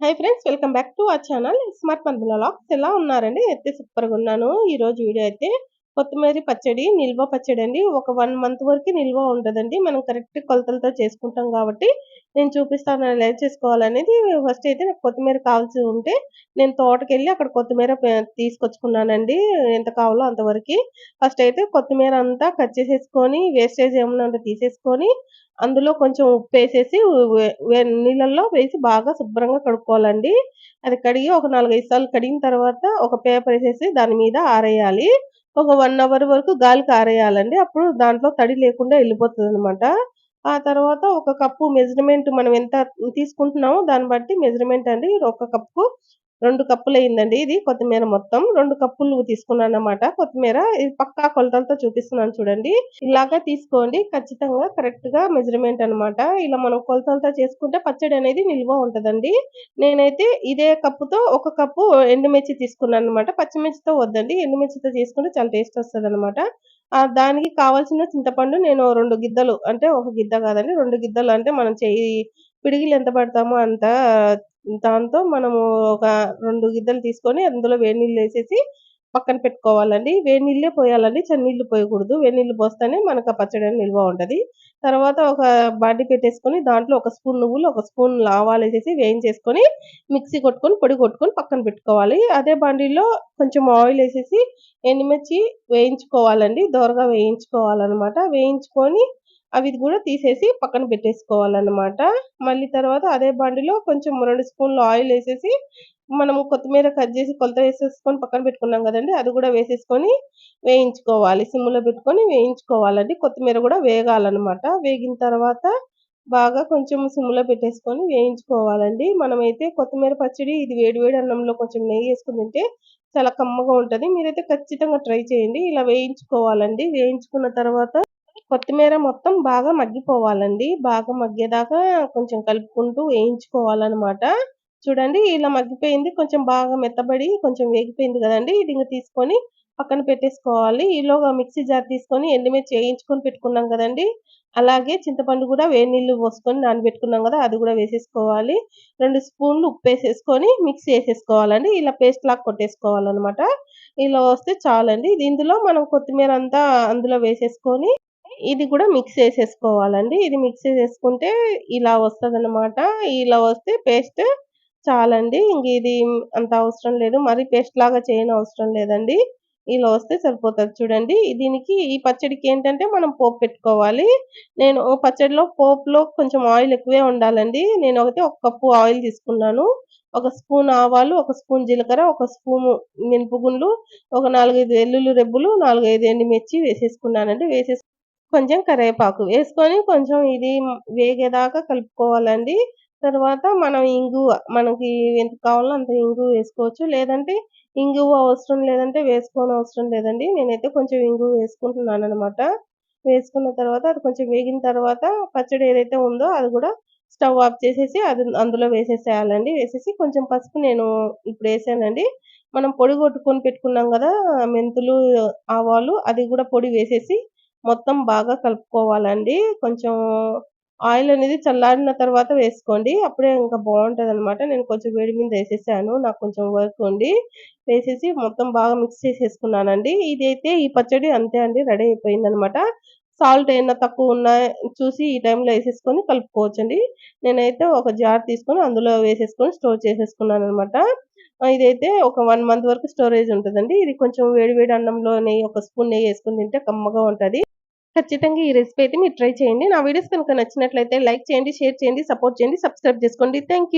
Hi friends welcome back to our channel smart మన్బుల లాక్స్ ఎలా ఉన్నారండి? అయితే సూపర్గా ఉన్నాను. ఈరోజు వీడియో అయితే కొత్తిమీర పచ్చడి నిల్వ పచ్చడి అండి. ఒక వన్ మంత్ వరకు నిల్వ ఉండదండి మనం కరెక్ట్ కొలతలతో చేసుకుంటాం కాబట్టి నేను చూపిస్తాను ఎలా చేసుకోవాలనేది. ఫస్ట్ అయితే నాకు కొత్తిమీర కావాల్సి ఉంటే నేను తోటకెళ్ళి అక్కడ కొత్తిమీర తీసుకొచ్చుకున్నానండి. ఎంత కావాలో అంతవరకు ఫస్ట్ అయితే కొత్తిమీర అంతా కట్ చేసేసుకొని వేస్టేజ్ ఏమన్నా ఉంటే తీసేసుకొని అందులో కొంచెం ఉప్పు వేసేసి నీళ్ళల్లో వేసి బాగా శుభ్రంగా కడుక్కోవాలండి. అది కడిగి ఒక నాలుగైదు సార్లు కడిగిన తర్వాత ఒక పేపర్ వేసేసి దాని మీద ఆరేయాలి. ఒక వన్ అవర్ వరకు గాలికి ఆరేయాలండి అప్పుడు దాంట్లో తడి లేకుండా వెళ్ళిపోతుంది అనమాట ఆ తర్వాత ఒక కప్పు మెజర్మెంట్ మనం ఎంత తీసుకుంటున్నామో దాన్ని బట్టి మెజర్మెంట్ అండి. ఒక కప్పు రెండు కప్పులు అయిందండి ఇది కొత్తిమీర మొత్తం. రెండు కప్పులు తీసుకున్నాను అనమాట కొత్తిమీర ఇది పక్కా కొలతలతో చూపిస్తున్నాను చూడండి. ఇలాగా తీసుకోండి. ఖచ్చితంగా కరెక్ట్గా మెజర్మెంట్ అనమాట ఇలా మనం కొలతలతో చేసుకుంటే పచ్చడి అనేది నిల్వ ఉంటదండి. నేనైతే ఇదే కప్పుతో ఒక కప్పు ఎండుమిర్చి తీసుకున్నాను అనమాట పచ్చిమిర్చితో వద్దండి. ఎండుమిర్చితో చేసుకుంటే చాలా టేస్ట్ వస్తుంది అనమాట దానికి కావాల్సిన చింతపండు నేను రెండు గిద్దలు అంటే ఒక గిద్ద కాదండి రెండు గిద్దలు అంటే మనం చేయి పిడిగిలు ఎంత పడతామో అంత దాంతో మనము ఒక రెండు గిద్దలు తీసుకొని అందులో వేడి నీళ్ళు వేసేసి పక్కన పెట్టుకోవాలండి. వేడి నీళ్ళే పోయాలండి. చన్నీళ్ళు పోయకూడదు. వేడి నీళ్ళు పోస్తేనే మనకు ఆ పచ్చడి నిల్వ ఉంటుంది. తర్వాత ఒక బాడీ పెట్టేసుకొని దాంట్లో ఒక స్పూన్ నువ్వులు ఒక స్పూన్ ఆవాలు వేసేసి వేయించేసుకొని మిక్సీ కొట్టుకొని పొడి కొట్టుకొని పక్కన పెట్టుకోవాలి. అదే బాండీలో కొంచెం ఆయిల్ వేసేసి ఎండుమిర్చి వేయించుకోవాలండి. దోరగా వేయించుకోవాలన్నమాట. వేయించుకొని అవి కూడా తీసేసి పక్కన పెట్టేసుకోవాలన్నమాట. మళ్ళీ తర్వాత అదే బండిలో కొంచెం రెండు స్పూన్లు ఆయిల్ వేసేసి మనము కొత్తిమీర కట్ చేసి కొలత వేసేసుకొని పక్కన పెట్టుకున్నాం కదండి అది కూడా వేసేసుకొని వేయించుకోవాలి. సిమ్లో పెట్టుకొని వేయించుకోవాలండి. కొత్తిమీర కూడా వేగాలన్నమాట. వేగిన తర్వాత బాగా కొంచెం సిమ్లో పెట్టేసుకొని వేయించుకోవాలండి. మనమైతే కొత్తిమీర పచ్చడి ఇది వేడి వేడి అన్నంలో కొంచెం నెయ్యి వేసుకుని తింటే చాలా కమ్మగా ఉంటుంది. మీరైతే ఖచ్చితంగా ట్రై చేయండి. ఇలా వేయించుకోవాలండి. వేయించుకున్న తర్వాత కొత్తిమీర మొత్తం బాగా మగ్గిపోవాలండి. బాగా మగ్గేదాకా కొంచెం కలుపుకుంటూ వేయించుకోవాలన్నమాట. చూడండి ఇలా మగ్గిపోయింది. కొంచెం బాగా మెత్తబడి కొంచెం వేగిపోయింది కదండి. ఇది ఇంకా తీసుకొని పక్కన పెట్టేసుకోవాలి. ఈలోగా మిక్సీ జార్ తీసుకొని ఎండుమిర్చి వేయించుకొని పెట్టుకున్నాం కదండి. అలాగే చింతపండు కూడా వేడి నీళ్ళు పోసుకొని నానబెట్టుకున్నాం కదా అది కూడా వేసేసుకోవాలి. రెండు స్పూన్లు ఉప్పు వేసేసుకొని మిక్సీ వేసేసుకోవాలండి. ఇలా పేస్ట్ లాగా కొట్టేసుకోవాలన్నమాట. ఇలా వస్తే చాలండి. ఇందులో మనం కొత్తిమీర అంతా అందులో వేసేసుకొని ఇది కూడా మిక్స్ చేసేసుకోవాలండి. ఇది మిక్స్ చేసేసుకుంటే ఇలా వస్తుంది అనమాట ఇలా వస్తే పేస్ట్ చాలండి. ఇంక ఇది అంత అవసరం లేదు. మరి పేస్ట్ లాగా చేయని అవసరం లేదండి. ఇలా వస్తే సరిపోతుంది చూడండి. దీనికి ఈ పచ్చడికి ఏంటంటే మనం పోపు పెట్టుకోవాలి. నేను పచ్చడిలో పోపులో కొంచెం ఆయిల్ ఎక్కువే ఉండాలండి. నేను ఒకటి ఒక కప్పు ఆయిల్ తీసుకున్నాను. ఒక స్పూన్ ఆవాలు ఒక స్పూన్ జీలకర్ర ఒక స్పూన్ మినపగుండ్లు ఒక నాలుగైదు వెల్లుల్లి రెబ్బులు నాలుగైదు ఎండుమిర్చి వేసేసుకున్నానండి. వేసేసి కొంచెం కరివేపాకు వేసుకొని కొంచెం ఇది వేగేదాకా కలుపుకోవాలండి. తర్వాత మనం ఇంగువ మనకి ఎంత కావాలో అంత ఇంగువ వేసుకోవచ్చు. లేదంటే ఇంగువ అవసరం లేదంటే వేసుకోని అవసరం లేదండి. నేనైతే కొంచెం ఇంగువ వేసుకుంటున్నాను అనమాట వేసుకున్న తర్వాత అది కొంచెం వేగిన తర్వాత పచ్చడి ఏదైతే ఉందో అది కూడా స్టవ్ ఆఫ్ చేసేసి అది అందులో వేసేసేయాలండి. వేసేసి కొంచెం పసుపు నేను ఇప్పుడు వేసానండి. మనం పొడి కొట్టుకొని పెట్టుకున్నాం కదా మెంతులు ఆవాలు అది కూడా పొడి వేసేసి మొత్తం బాగా కలుపుకోవాలండి. కొంచెం ఆయిల్ అనేది చల్లారిన తర్వాత వేసుకోండి. అప్పుడే ఇంకా బాగుంటుంది అనమాట నేను కొంచెం వేడి మీద వేసేసాను. నాకు కొంచెం వర్క్ ఉండి వేసేసి మొత్తం బాగా మిక్స్ చేసేసుకున్నానండి. ఇదైతే ఈ పచ్చడి అంతే అండి. రెడీ అయిపోయింది అనమాట సాల్ట్ ఏమైనా తక్కువ ఉన్నా చూసి ఈ టైంలో వేసేసుకొని కలుపుకోవచ్చండి. నేనైతే ఒక జార్ తీసుకొని అందులో వేసేసుకొని స్టోర్ చేసేసుకున్నాను అనమాట ఇదైతే ఒక వన్ మంత్ వరకు స్టోరేజ్ ఉంటుందండి. ఇది కొంచెం వేడి వేడి అన్నంలో నెయ్యి ఒక స్పూన్ నెయ్యి వేసుకుని తింటే కమ్మగా ఉంటుంది. ఖచ్చితంగా ఈ రెసిపీ అయితే మీరు ట్రై చేయండి. నా వీడియోస్ కనుక నచ్చినట్లయితే లైక్ చేయండి షేర్ చేయండి సపోర్ట్ చేయండి సబ్స్క్రైబ్ చేసుకోండి. థ్యాంక్